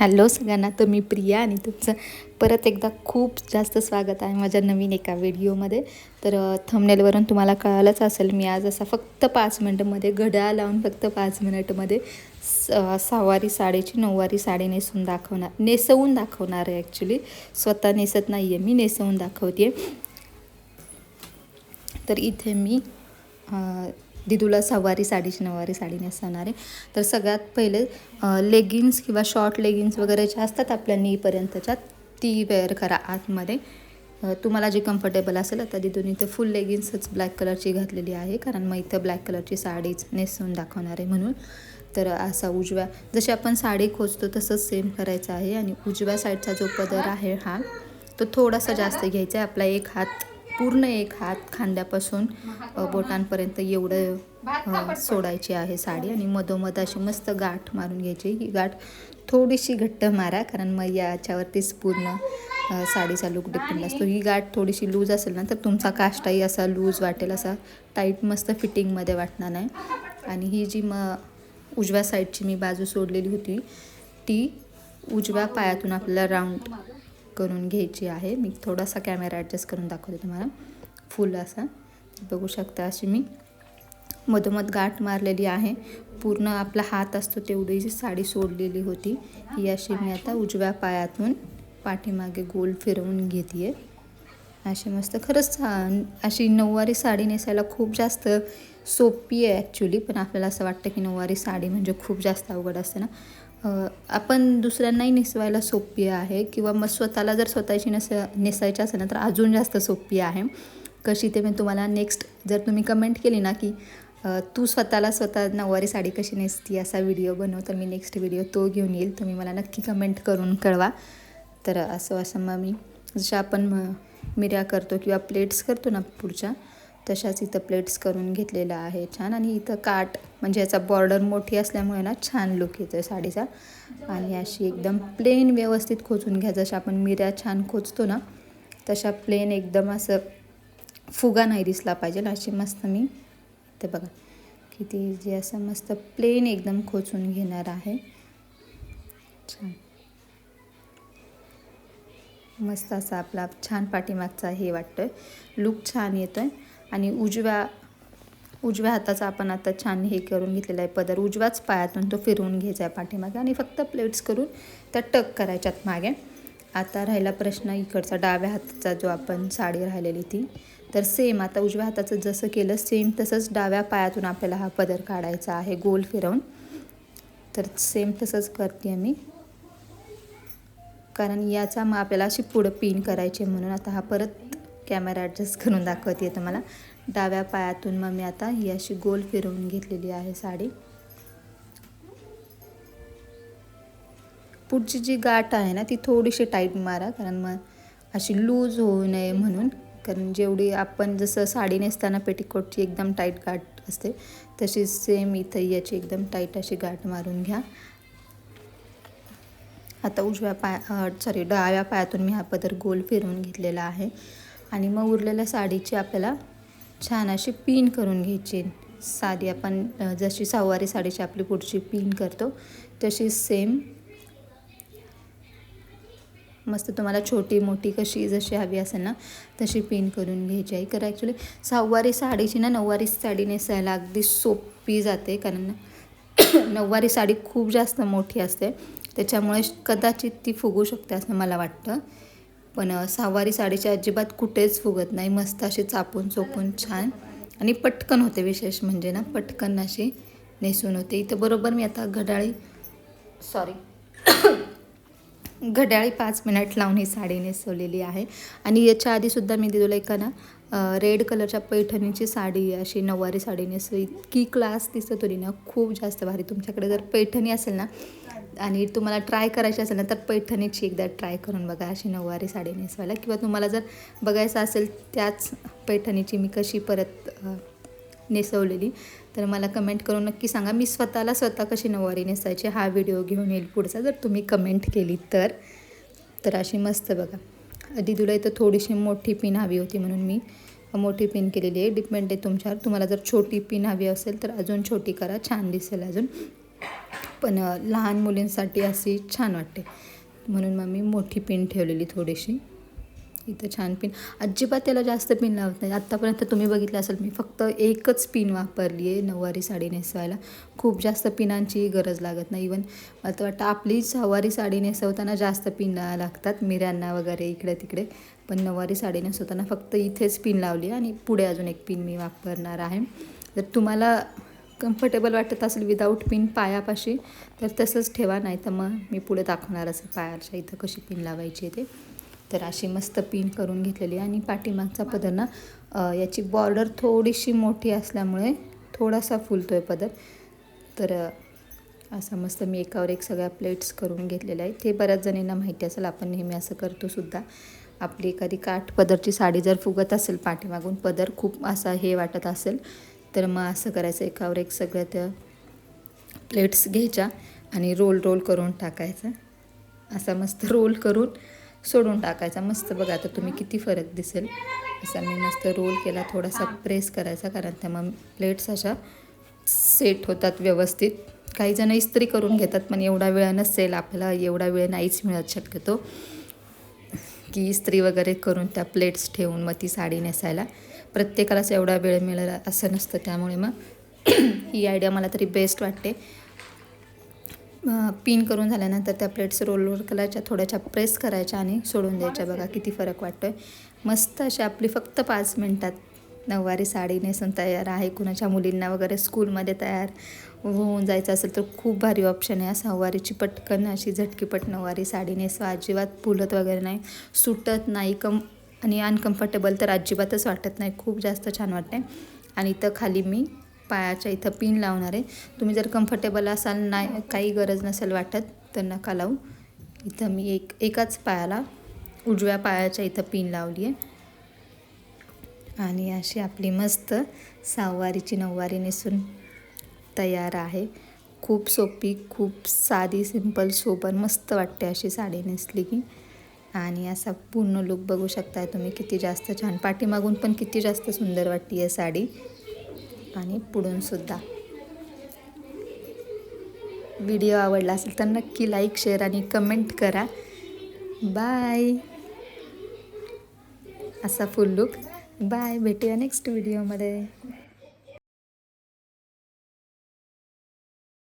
Hello सगळ्यांना तर मी प्रिया आणि तुमचं परत एकदा खूप जास्त स्वागत आहे माझ्या नवीन एका व्हिडिओमध्ये. तर थंबनेलवरून तुम्हाला कळालंच असेल मी आज असा फक्त पाच मिनटमध्ये घड्याळ लावून फक्त पाच मिनिटमध्ये स सहावारी साडीची नऊवारी साडी नेसून दाखवणार नेसवून दाखवणार आहे ॲक्च्युली स्वतः नेसत नाही आहे मी नेसवून दाखवते तर इथे मी दिदूला सहावारी साडीची नऊवारी साडी नेसवणार आहे. तर सगळ्यात पहिले लेगिन्स किंवा शॉर्ट लेगिन्स वगैरे ज्या असतात आपल्या नीपर्यंतच्या ती वेअर करा आतमध्ये. तुम्हाला जी कम्फर्टेबल असेल आता दिदून इथे फुल लेगिन्सच ब्लॅक कलरची घातलेली आहे कारण मग इथं ब्लॅक कलरची साडीच नेसून दाखवणार आहे म्हणून. तर असा उजव्या जशी आपण साडी खोचतो तसंच सेम करायचं आहे. आणि उजव्या साईडचा जो पदर आहे हा तो थोडासा जास्त घ्यायचा आहे. आपला एक हात पूर्ण एक हात खांद्यापासून बोटांपर्यंत एवढं सोडायची आहे साडी आणि मधोमध अशी मस्त गाठ मारून घ्यायची. ही गाठ थोडीशी घट्ट मारा कारण मग याच्यावरतीच पूर्ण साडीचा लुक डिपेंड असतो. ही गाठ थोडीशी लूज असेल ना तर तुमचा काष्टाही असा लूज वाटेल असा टाईट मस्त फिटिंगमध्ये वाटणार नाही. आणि ही जी मग उजव्या साईडची मी बाजू सोडलेली होती ती उजव्या पायातून आपल्याला राऊंड करून घ्यायची आहे. मी थोडासा कॅमेरा ॲडजस्ट करून दाखवते तुम्हाला. फुल असा. बघू शकता अशी मी मधोमध गाठ मारलेली आहे. पूर्ण आपला हात असतो तेवढी जी साडी सोडलेली होती ही अशी मी आता उजव्या पायातून पाठीमागे गोल फिरवून घेते अशी मस्त खरंच अशी नऊवारी साडी नेसायला खूप जास्त सोपी आहे ॲक्च्युली पण आपल्याला असं वाटतं की नऊवारी साडी म्हणजे खूप जास्त अवघड असते ना. आपण दुसऱ्यांनाही नेसवायला सोपी आहे किंवा मग स्वतःला जर स्वतःची नेस नेसायची असेल ना तर अजून जास्त सोपी आहे. कशी ते मी तुम्हाला नेक्स्ट जर तुम्ही कमेंट केली ना की तू स्वतःला स्वतः नऊवारी साडी कशी नेसती असा व्हिडिओ बनव तर मी नेक्स्ट व्हिडिओ तो घेऊन येईल. तुम्ही मला नक्की कमेंट करून कळवा. तर असं असं मग मी जशा आपण म- मिऱ्या करतो किंवा प्लेट्स करतो ना पुढच्या तशाच इथं प्लेट्स करून घेतलेल्या आहे छान. आणि इथं काट म्हणजे याचा बॉर्डर मोठी असल्यामुळे ना छान लुक येतो आहे साडीचा. आणि अशी एकदम प्लेन व्यवस्थित खोचून घ्या. जशा आपण मिऱ्या छान खोचतो ना तशा प्लेन एकदम असं फुगा नाही दिसला पाहिजे. अशी मस्त मी ते बघा किती जे असं मस्त प्लेन एकदम खोचून घेणार आहे. छान. मस्त असा आपला छान पाठीमागचा हे वाटतोय. लुक छान येतोय. आणि उजव्या उजव्या हाताचा आपण आता छान हे करून घेतलेला आहे पदर. उजव्याच पायातून तो फिरवून घ्यायचा आहे पाठीमागे आणि फक्त प्लेट्स करून त्या टक करायच्यात मागे. आता राहिला प्रश्न इकडचा डाव्या हाताचा जो आपण साडी राहिलेली ती. तर सेम आता उजव्या हाताचं जसं केलं सेम तसंच डाव्या पायातून आपल्याला हा पदर काढायचा आहे गोल फिरवून. तर सेम तसंच करते मी. कारण याचा मग आपल्याला अशी पुढं पिन करायची आहे म्हणून आता हा परत कॅमेरा ॲडजस्ट करून दाखवते तुम्हाला डाव्या पायातून मग मी आता ही अशी गोल फिरवून घेतलेली आहे साडी. पुढची जी गाठ आहे ना ती थोडीशी टाईट मारा कारण मग अशी लूज होऊ नये म्हणून. कारण जेवढी आपण जसं साडी नेसताना पेटिकोटची एकदम टाईट गाठ असते तशी सेम इथं याची एकदम टाईट अशी गाठ मारून घ्या. आता उजव्या पाया सॉरी डाव्या पायातून मी हा पदर गोल फिरवून घेतलेला आहे. आणि मग उरलेल्या साडीची आपल्याला छान अशी पिन करून घ्यायची. साधी आपण जशी सहावारी साडीची आपली पुढची पिन करतो तशी सेम मस्त तुम्हाला छोटी मोठी कशी जशी हवी असेल ना तशी पिन करून घ्यायची आहे. कारण ॲक्च्युली सहावारी साडीची ना नऊवारी साडी नेसायला अगदी सोपी जाते. कारण नऊवारी साडी खूप जास्त मोठी असते. त्याच्यामुळे कदाचित ती फुगू शकते असं मला वाटतं. पण सहावारी साडीची अजिबात कुठेच फुगत नाही. मस्त अशी चापून चोपून छान. आणि पटकन होते विशेष म्हणजे ना पटकन अशी नेसून होते. इथं बरोबर मी आता घड्याळी सॉरी घड्याळी पाच मिनिट लावून ही साडी नेसवलेली आहे. आणि याच्या आधीसुद्धा मी दिलेलं एका ना रेड कलरच्या पैठणीची साडी अशी नऊवारी साडी नेसली इतकी क्लास दिसत होती ना खूप जास्त भारी. तुमच्याकडे जर पैठणी असेल ना आणि तुम्हाला ट्राय करायची असेल ना तर पैठणीची एकदा ट्राय करून बघा अशी नऊवारी साडी नेसवायला. किंवा तुम्हाला जर बघायचं असेल त्याच पैठणीची मी कशी परत नेसवलेली तर मला कमेंट करून नक्की सांगा. मी स्वतःला स्वतः कशी नऊवारी नेसायची हा व्हिडिओ घेऊन येईल पुढचा. जर तुम्ही कमेंट केली तर तर अशी मस्त बघा. दिदूला इथं थोडीशी मोठी पिन हवी होती म्हणून मी मोठी पिन केलेली आहे. डिपेंड आहे तुमच्यावर. तुम्हाला जर छोटी पिन हवी असेल तर अजून छोटी करा. छान दिसेल अजून. पण लहान मुलींसाठी अशी छान वाटते. म्हणून मग मी मोठी पिन ठेवलेली थोडीशी. इथं छान पिन अजिबात त्याला जास्त पिन लावत नाही. आत्तापर्यंत तुम्ही बघितलं असेल मी फक्त एकच पिन वापरली आहे नऊवारी साडी नेसवायला. खूप जास्त पिनांची गरज लागत नाही. इवन मला तर वाटतं आपली सहावारी साडी नेसवताना जास्त पिन लागतात. मिऱ्यांना वगैरे इकडे तिकडे. पण नऊवारी साडी नेसवताना फक्त इथेच पिन लावली आणि पुढे अजून एक पिन मी वापरणार आहे. जर तुम्हाला कम्फर्टेबल वाटत असेल विदाऊट पिन पायापाशी तर तसंच ठेवा नाही तर मग मी पुढे दाखवणार असेल पायाच्या इथं कशी पिन लावायची आहे ते. तर अशी मस्त पिन करून घेतलेली आहे. आणि पाठीमागचा पदर ना याची बॉर्डर थोडीशी मोठी असल्यामुळे थोडासा फुलतो आहे पदर. तर असं मस्त मी एकावर एक सगळ्या प्लेट्स करून घेतलेल्या आहेत. ते बऱ्याच जणींना माहिती असेल आपण नेहमी असं करतो सुद्धा. आपली एखादी काठ पदरची साडी जर फुगत असेल पाठीमागून पदर खूप असा हे वाटत असेल. तर मग असं करायचं एकावर एक सगळ्या त्या प्लेट्स घ्यायच्या आणि रोल रोल करून टाकायचा. असा मस्त रोल करून सोडून टाकायचा. मस्त बघा आता तुम्ही किती फरक दिसेल. असा मी मस्त रोल केला थोडासा प्रेस करायचा कारण त्या मग प्लेट्स अशा सेट होतात व्यवस्थित. काही जण इस्त्री करून घेतात पण एवढा वेळ नसेल आपल्याला एवढा वेळ नाहीच मिळत शक्यतो. की इस्त्री वगैरे करून त्या प्लेट्स ठेवून मग ती साडी नेसायला. प्रत्येकालाच एवढा वेळ मिळेल असं नसतं त्यामुळे मग ही आयडिया मला तरी बेस्ट वाटते. पिन करून झाल्यानंतर त्या प्लेट्स रोलवर कलरच्या करायच्या थोड्याशा प्रेस करायच्या आणि सोडून द्यायच्या. बघा किती फरक वाटतो आहे मस्त अशी आपली फक्त पाच मिनटात नऊवारी साडी नेसून तयार आहे. कुणाच्या मुलींना वगैरे स्कूलमध्ये तयार होऊन जायचं असेल तर खूप भारी ऑप्शन आहे. सहावारीची पटकन अशी झटकीपट नऊवारी साडी नेसवा अजिबात फुलत वगैरे नाही. सुटत नाही. कम आणि अनकम्फर्टेबल तर अजिबातच वाटत नाही. खूप जास्त छान वाटते आणि इथं खाली मी पायाच्या इथं पिन लावणार आहे. तुम्ही जर कम्फर्टेबल असाल नाही काही गरज नसेल वाटत तर नका लावू. इथं मी एक एकाच पायाला उजव्या पायाच्या इथं पिन लावली आहे. आणि अशी आपली मस्त सहावारीची नऊवारी नेसून तयार आहे. खूप सोपी खूप साधी सिंपल सोबर मस्त वाटते अशी साडी नेसली की. आणि असा पूर्ण लुक बघू शकताय तुम्ही. किती जास्त छान. पाठीमागून पण किती जास्त सुंदर वाटते आहे साडी. आणि पुढूनसुद्धा व्हिडिओ आवडला असेल तर नक्की लाईक शेअर आणि कमेंट करा. बाय असा फुल लुक बाय भेटूया नेक्स्ट व्हिडिओमध्ये